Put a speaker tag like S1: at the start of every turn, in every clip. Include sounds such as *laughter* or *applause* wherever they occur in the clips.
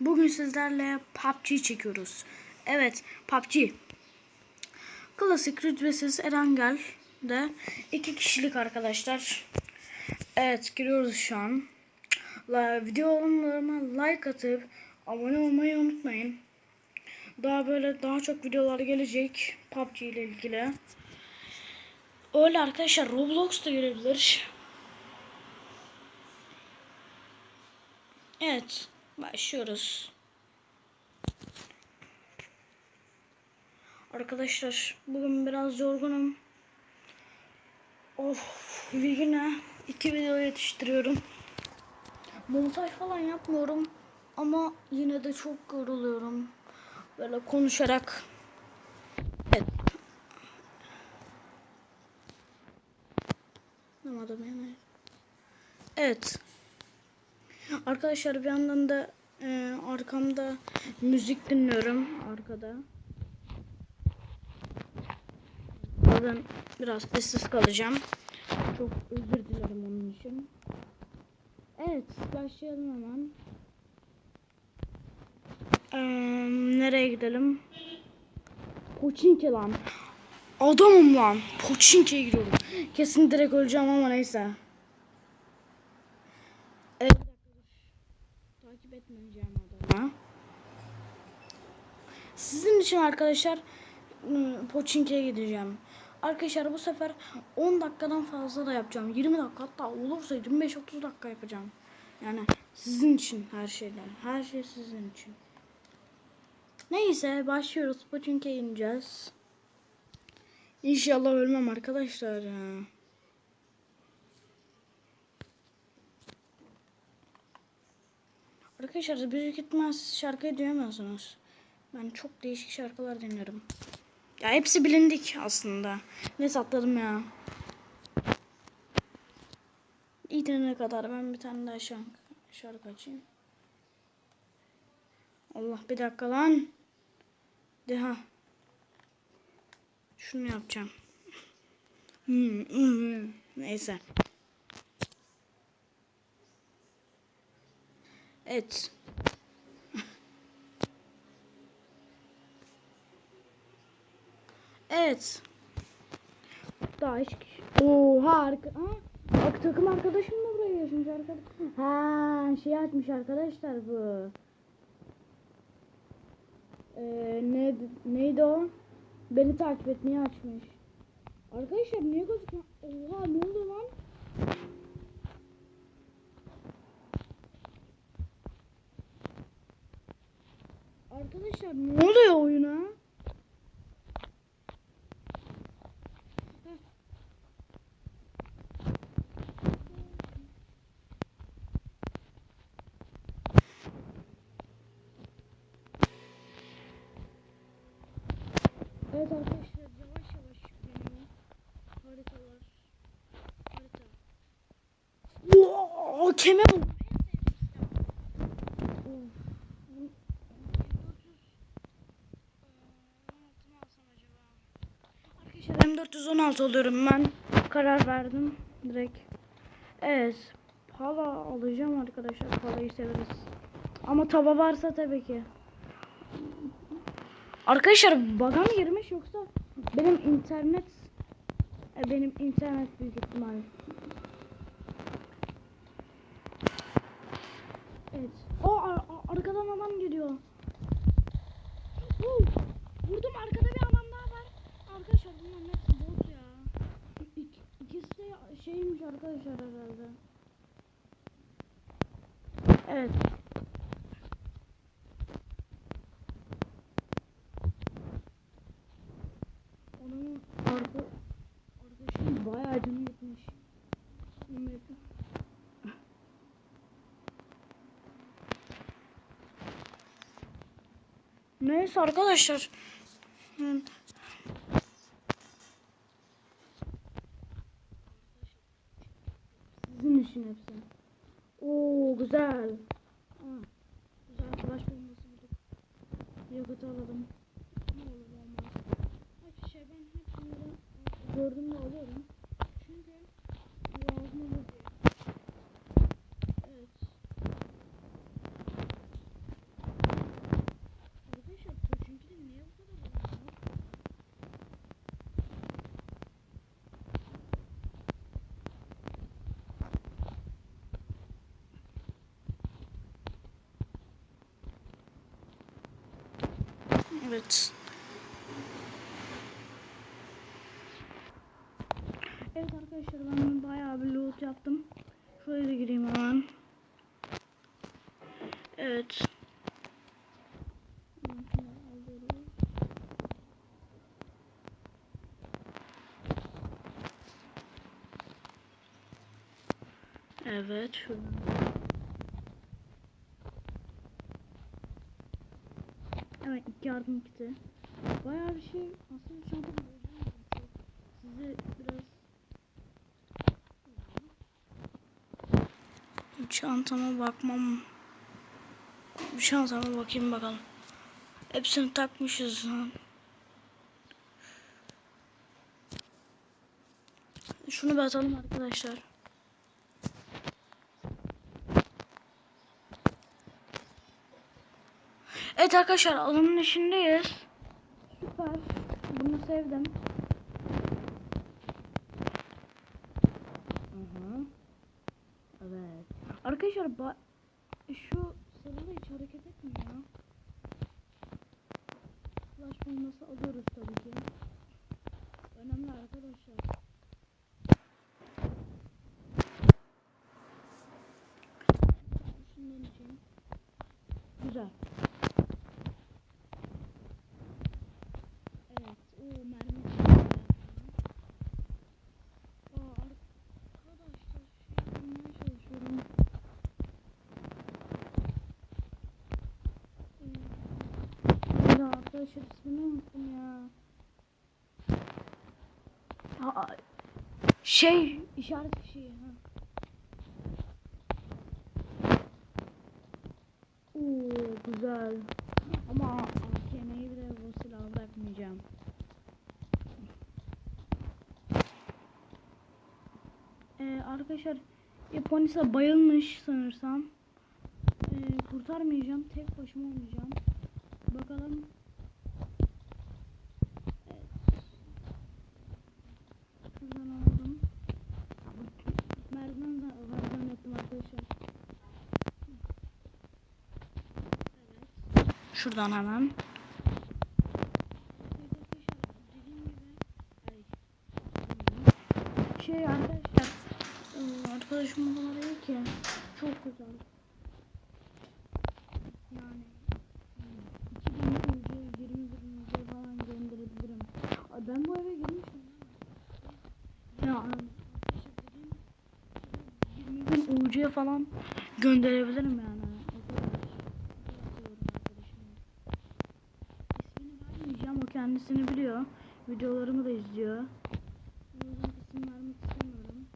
S1: Bugün sizlerle PUBG çekiyoruz. Evet PUBG. Klasik rütbesiz Erangel de iki kişilik arkadaşlar. Evet giriyoruz şu an. La, videolarıma like atıp abone olmayı unutmayın. Daha böyle daha çok videolar gelecek PUBG ile ilgili. Öyle arkadaşlar Roblox da gelebilir. Evet, başlıyoruz. Arkadaşlar, bugün biraz yorgunum. Of, yine iki video yetiştiriyorum. Montaj falan yapmıyorum ama yine de çok yoruluyorum. Böyle konuşarak. Evet. Anlamadım yani. Evet. Arkadaşlar bir yandan da e, arkamda müzik dinliyorum arkada. Ben biraz sessiz kalacağım. Çok özür dilerim onun için. Evet başlayalım hemen. Ee, nereye gidelim? Poçinki lan. Adamım lan. Poçinki'ye gidiyorum. Kesin direkt öleceğim ama neyse. Evet. Takip etmeyeceğim adamı. Sizin için arkadaşlar ıı, Poçinki'ye gideceğim. Arkadaşlar bu sefer 10 dakikadan fazla da yapacağım. 20 dakika hatta olursa 25-30 dakika yapacağım. Yani sizin için her şeyler. Her şey sizin için. Neyse başlıyoruz. Poçinki'ye ineceğiz. İnşallah ölmem arkadaşlar Arkadaşlar büyük ihtimal siz şarkıyı duyamıyorsunuz. Ben çok değişik şarkılar dinliyorum. Ya hepsi bilindik aslında. Ne atladım ya. İyi kadar ben bir tane daha şarkı, şarkı açayım. Allah bir dakika lan. Deha. Şunu yapacağım. Hmm, hmm, Neyse. Evet. Evet. Daha hiç kişi... Oha arka... Ha? Bak takım arkadaşım da buraya yaşamış arkadaş. Ha şey açmış arkadaşlar bu. Ee, ne, neydi o? Beni takip etmeyi açmış. Arkadaşlar niye gözüküyor? Oha ne oldu lan? Arkadaşlar ne oluyor oyuna? Evet arkadaşlar yavaş yavaş yükleniyor. Haritalar. Harita. Oo, oldu. Arkadaşlar M416 oluyorum ben. Karar verdim direkt. Evet. Pala alacağım arkadaşlar. Palayı severiz. Ama tava varsa tabii ki. Arkadaşlar bug'a mı girmiş yoksa benim internet e, benim internet büyük ihtimal. Evet. O ar- ar- arkadan adam geliyor. Vurdum arkada bir adam daha var. Arkadaşlar bunların hepsi bot ya. İk- İkisi de şeymiş arkadaşlar herhalde. Evet. Onun arka arkadaşım bayağı canı gitmiş. Neyse arkadaşlar. Hmm. Sizin için hepsi. Oo güzel. Güzel flash bombası bulduk. Yakıtı alalım. Ne olur olmaz. Arkadaşlar ben hepsini de gördüğümde alıyorum. Çünkü lazım olur diye. Evet. Evet. Evet arkadaşlar ben bayağı bir loot yaptım. Şöyle gireyim hemen. Evet. Evet. Şuradan. Evet ilk yardım kiti. Bayağı bir şey aslında çanta size biraz çantama bakmam çantama bakayım bakalım. Hepsini takmışız lan. Şunu bir atalım arkadaşlar. Evet arkadaşlar alanın içindeyiz. Süper. Bunu sevdim. Hı hı. Evet. Arkadaşlar ba- şu sarılı hiç hareket etmiyor. Flash bombası alıyoruz tabii ki. Önemli arkadaşlar. Güzel. Evet. O mermi çıktı. Aa, arkadaşlar şey yapmaya çalışıyorum. Ee, Ya arkadaşlar ismini unuttum ya. Aa, şey işaret şeyi ha. Oo güzel. Ama AKM'yi bile bu silahı bırakmayacağım. Ee, arkadaşlar Japonisa bayılmış sanırsam. Ee, kurtarmayacağım. Tek başıma oynayacağım. Bakalım. Evet. Şuradan aldım. Merdiven merdiven yaptım arkadaşlar. Evet. Şuradan hemen. Şey arkadaşlar ıı, arkadaşım bana dedi ki çok güzel. Yani ıı, 2000 önce 20 önce falan gönderebilirim. Ay, Ben bu eve girmiştim. Ya arkadaşlar dediğim 20 bin UC'ye falan gönderebilirim yani. İsmini vermeyeceğim. O kendisini biliyor. Videolarımı da izliyor. O yüzden isim vermek istemiyorum.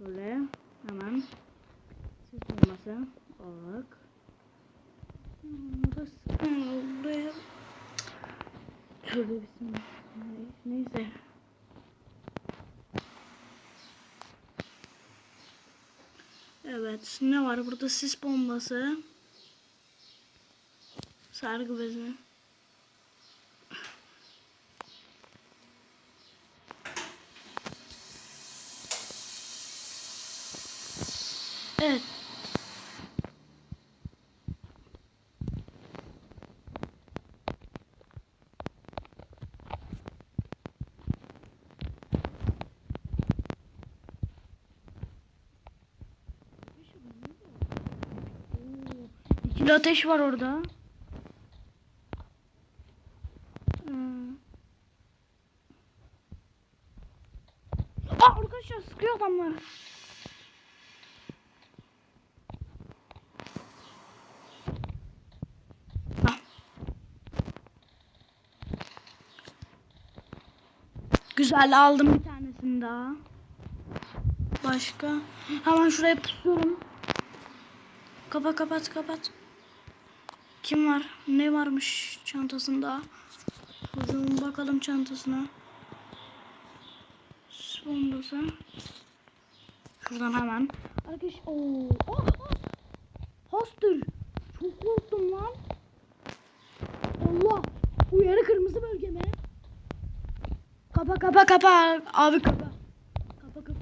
S1: Böyle hemen ses olması olarak. Hmm, bu da hmm, buraya Tövbe bismillah. Neyse. Evet. Ne var burada? Sis bombası. Sargı bezi. Evet. İkili ateş var orada. Hmm. Aa arkadaşlar sıkıyor adamlar. Ah. Güzel aldım bir tanesini daha. Başka? Hemen şuraya pusuyorum. Kapat kapat kapat. Kim var? Ne varmış çantasında? Bakalım bakalım çantasına. Bombası. Şuradan hemen. Arkadaş. Oh, oh. Hostür. Çok korktum lan. Allah. Uyarı kırmızı bölgeme. Kapa kapa kapa. Abi. Kapa kapa.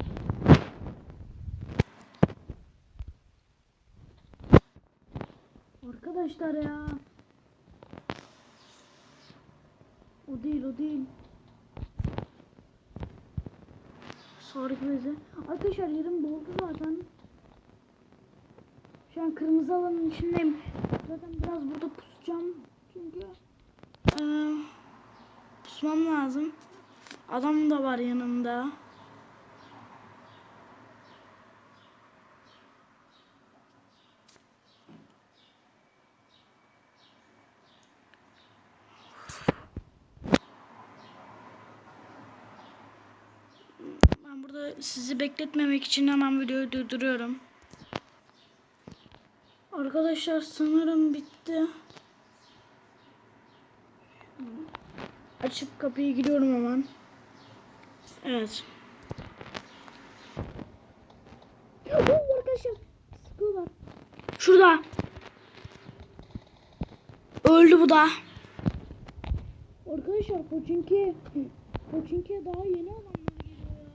S1: Arkadaşlar ya. O değil o değil. Sarık bezi. Arkadaşlar yerim doldu zaten. Şu an kırmızı alanın içindeyim. Zaten biraz burada pusacağım. Çünkü eee pusmam lazım. Adam da var yanımda. Ben burada sizi bekletmemek için hemen videoyu durduruyorum. Arkadaşlar sanırım bitti. Açıp kapıyı gidiyorum hemen. Evet. Arkadaşlar sıkıyorlar. Şurada. Öldü bu da. Arkadaşlar Pochinki Pochinki'ye daha yeni olanlar geliyor ya.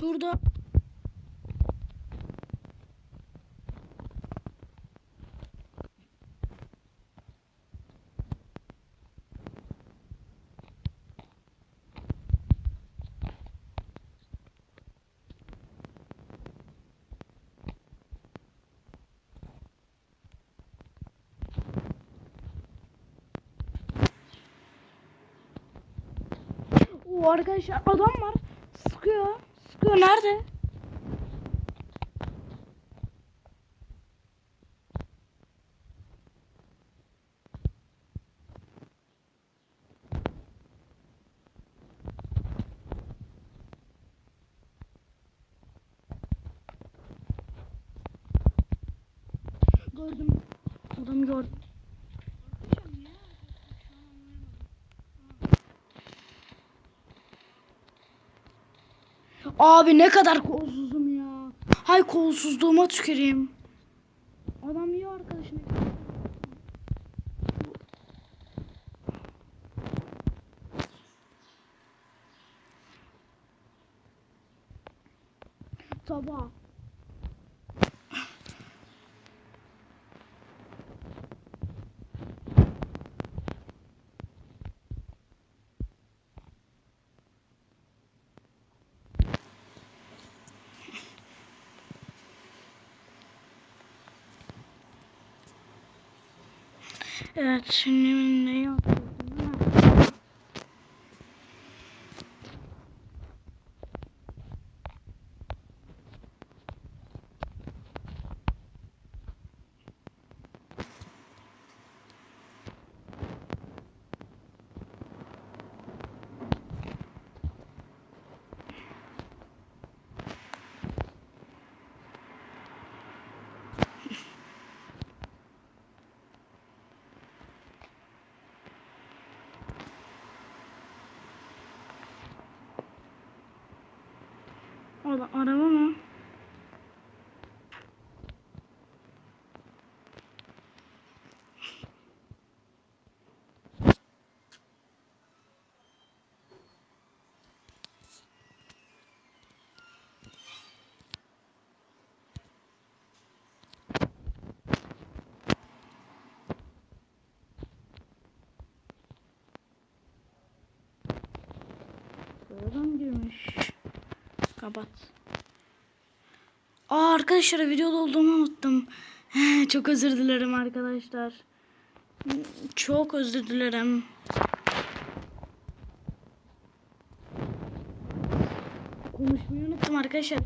S1: Şurada. Arkadaşlar adam var. Sıkıyor. Sıkıyor nerede? Gördüm. Adamı gördüm. Arkadaşlar niye? Şu an anlayamadım. Abi ne kadar kolsuzum ya. Hay kolsuzluğuma tüküreyim. Adam niye arkadaşına Sabah. Evet şimdi ne yapıyordum? Orada araba mı? Buradan girmiş. Kapat. Aa arkadaşlar videoda olduğumu unuttum. *laughs* Çok özür dilerim arkadaşlar. Çok özür dilerim. Konuşmayı unuttum arkadaşlar.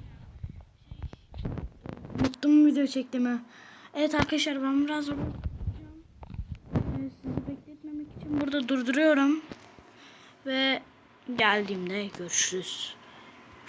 S1: Unuttum video çektiğimi. Evet arkadaşlar ben biraz. Ee, Sizi bekletmemek için burada durduruyorum. Ve geldiğimde görüşürüz.